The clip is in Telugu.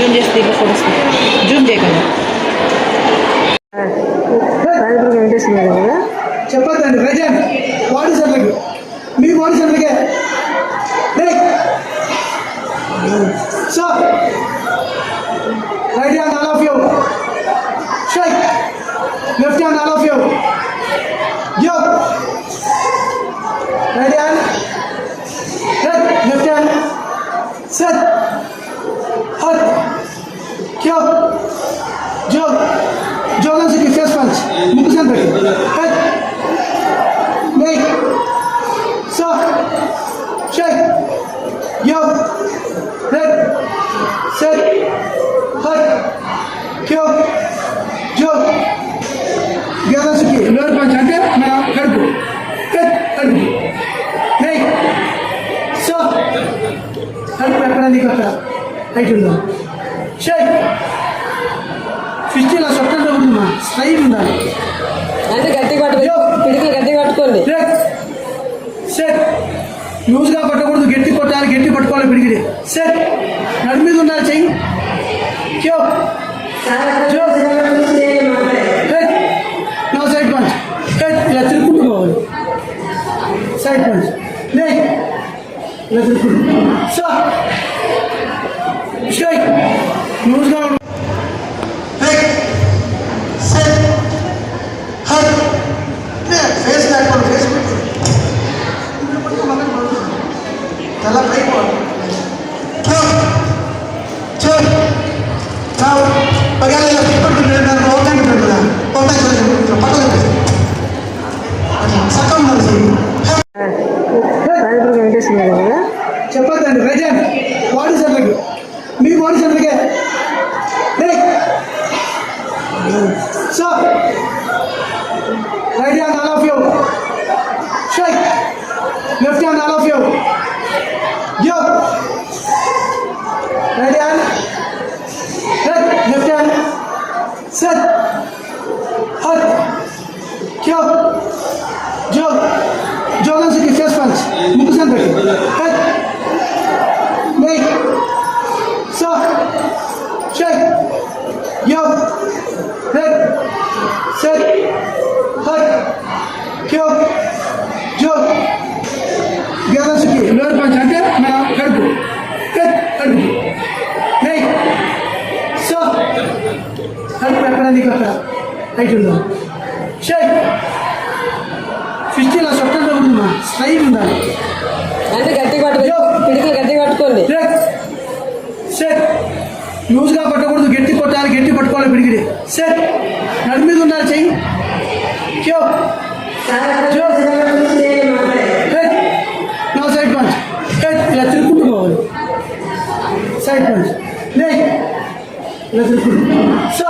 జూమ్ చేసి దీంట్లో ఫోటోస్ జూమ్ చేయకుండా. రజన్ వాడి సెంటర్కి మీ వాడి సెంటర్కే sir క్యో జో జోగన్ సిక్కి ఫేస్ పంచ్ ముక్కు centre hot make so Sheikh యో రెడ్ సెట్ హట్ క్యో జో జోగన్ సిక్కి లోయర్ పంచ్ అంటే మన కడుపు హట్ కడుపు మేక్ సో కడుపు ఎక్కడ నీకు అక్కడ రైట్ ఉందా షేక్ ఇలా సొట్టంలో ఉందమ్మా స్ట్రైట్ ఉండాలి. అంటే గట్టి పట్టుకో పిడికిలు గట్టి పట్టుకోండి. సెట్. లూజ్గా పట్టకూడదు గట్టి కొట్టాలి గట్టి పట్టుకోవాలి పిడిగిడి సెట్. నడు మీద ఉండాలి చెయ్యి. క్యో నో సైడ్ పంచ్. ఇలా తిరుక్కుంటూ పోవాలి. Side punch. లే. ఇలా తిరుక్కుంటూ. స్ట్రైక్ లూజ్గా ఉండు ఫేస్ లేకపోతే ఫేస్ తల పై పగాలి పెట్టుకుంటుంటే Stop. Right hand, all of you. Strike. Left hand, all of you. Give. Right hand. Right. Left hand. Set. Hut. Kill. Jog. Jog and sit. first punch. Mukh sen రెడ్ సెట్ హట్ క్యో జో గెలసుకి లోయర్ పంచ్ అంటే మన కడుపు కట్ కడుపు మేక్ సో కడుపు ఎక్కడ నీకు అక్కడ రైట్ ఉందా షేక్ ఇలా సొట్టంలో ఉందమ్మా స్ట్రైట్ ఉండాలి అంటే గట్టి పట్టుకో పిడికిలు గట్టి పట్టుకోండి సెట్ లూజ్గా గట్టి పట్టుకోవాలి పిడిగిడి సెట్ నడు మీద ఉండాలి చెయ్యి క్యో జో head no side punch head ఇలా తిరుక్కుంటూ పోవాలి సైడ్ పంచ్ లే ఇలా తిరుక్కుంటూ సో